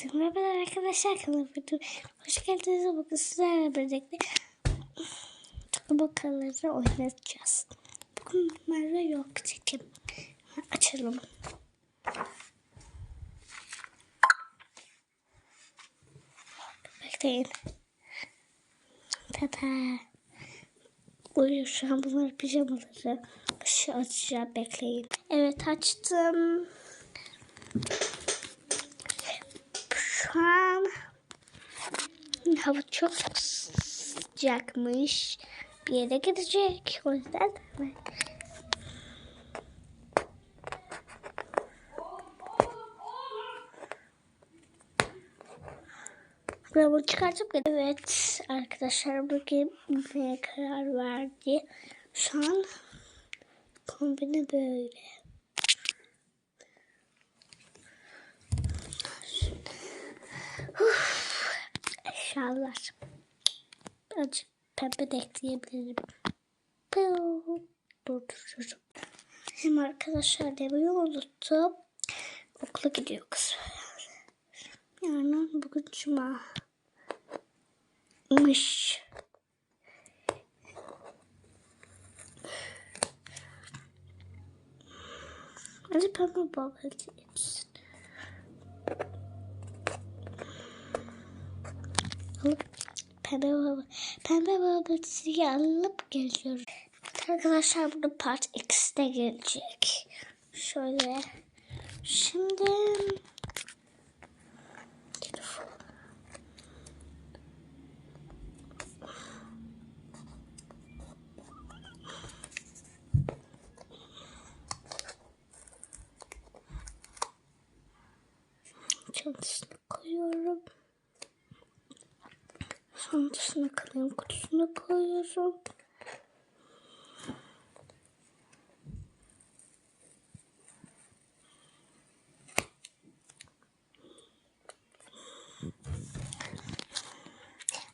Herkese merhaba arkadaşlar kanalıma hoş geldiniz. Bugün sizlerle birlikte tokabokaları oynayacağız. Bugün Merve yok çekim. Açalım. Bekleyin. Tata. Uyuyor şu an bunlar pijamaları. Işığı açacağım bekleyin. Evet açtım. Şu an hava çok sıcakmış. Bir yere gidecek. O yüzden Ben bunu çıkartıp Evet arkadaşlar bugün ne karar verdi. Şu an kombine böyle. Eşyalar. Birazcık pembe de ekleyebilirim. Piu. Dur dur Hem arkadaşlar demeyi unuttum. Okula gidiyor kız. Yarın bugün cuma. Mış. Hadi pembe baba etsin. Pembe baba pembe babasıyı alıp geliyoruz. Arkadaşlar burada part X'de gelecek. Şöyle. Şimdi telefon. Koyuyorum. Çantasına kalem kutusuna koyuyorum.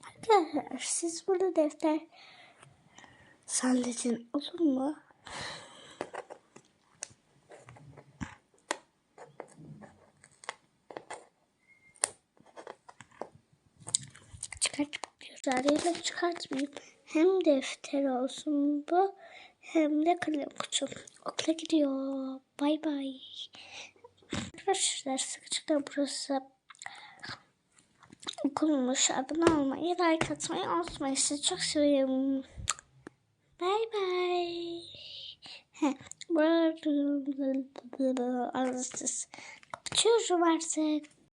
Arkadaşlar siz burada defter zannedin olur mu? çıkartıp Zarıyla çıkartmayayım. Hem defter olsun bu hem de kalem kutum. Okula gidiyor. Bay bay. Arkadaşlar sıkıcıklar burası okulmuş. Abone olmayı, like atmayı unutmayın. Sizi çok seviyorum. Bay bay. Kapatıyorum artık.